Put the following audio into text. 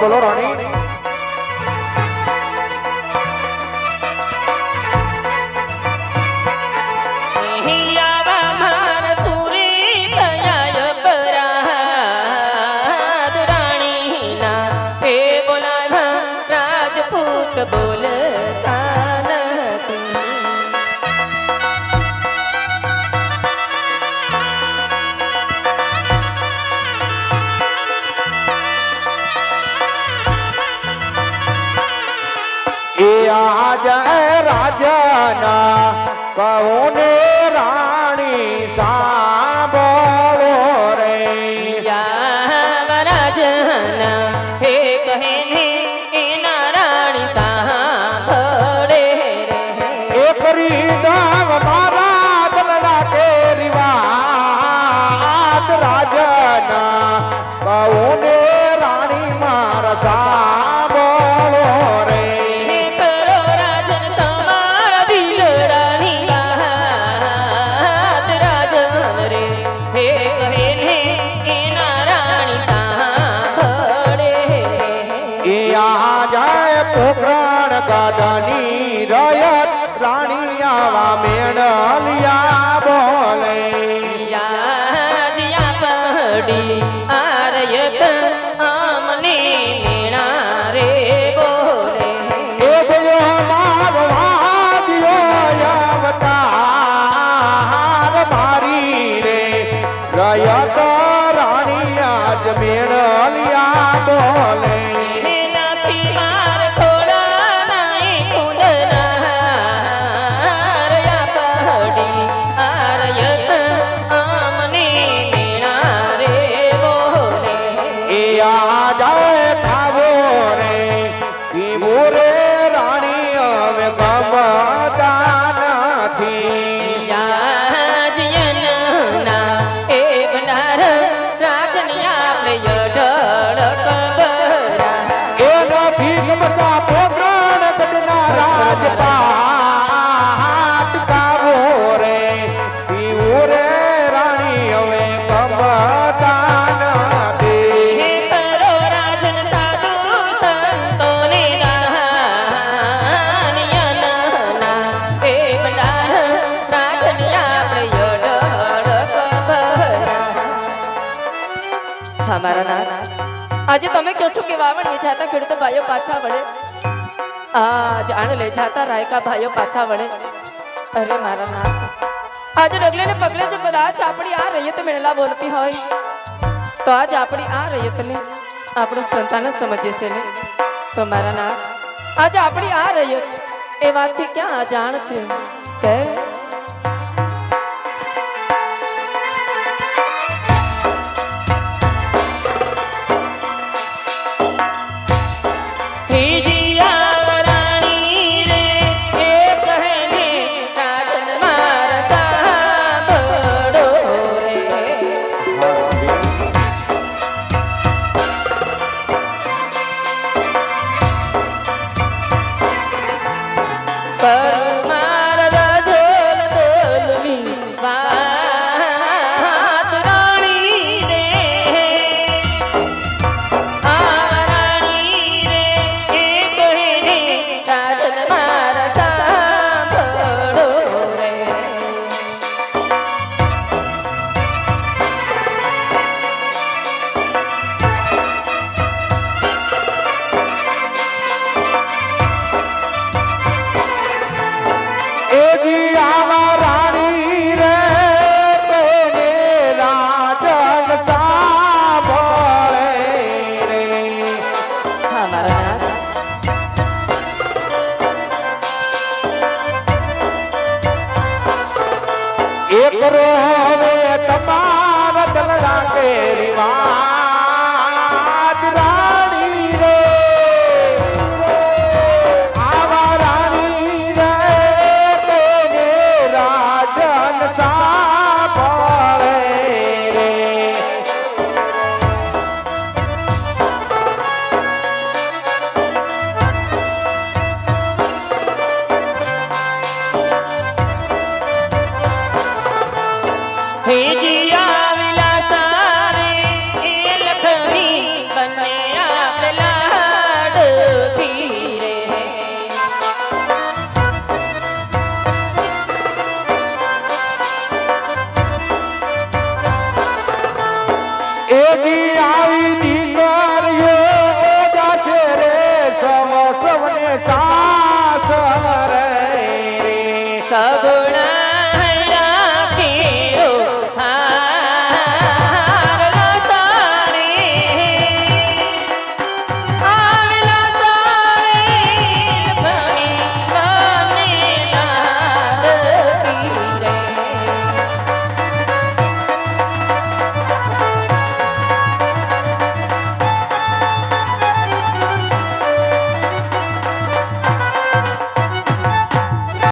સિદ્ધિ આવો એ આજ રાજાના કહો ને રાણી સાંભળો રે. યાવરાજના હે કહે ને એના રાણી સાંભળે રે. એ કરી દાવ મારા દલડા રાજાના કહો ને ગાડાની રયત રાણી આવા મેળલિયા બોલે. યાજિયા પડી આરયત આમને મેણા રે બોલે. એ ગયો મારો વાદ્યો અવતાર મારી રે. રયત રાણી આજ મેળલિયા બોલે. હા મારા નાથ આજે તમે કહો છો કે વાવણ જાતા ખેડૂતો ભાઈઓ પાછા વળે. આ જાણ લે જાતા રાયકા ભાઈઓ પાછા વળે. અરે મારા નાથ, આજે ડગલે ને પગલે જો કદાચ આપણી આ રૈયત મેળલા બોલતી હોય, તો આજ આપણી આ રૈયતને આપણું સંતાન સમજે છે ને. તો મારા નાથ, આજે આપણી આ રૈયત એ વાતથી ક્યાં અજાણ છે? કે એક રો હવે તમારા દલડા કે રિવાજ રાણી રે. આવા હે જીયા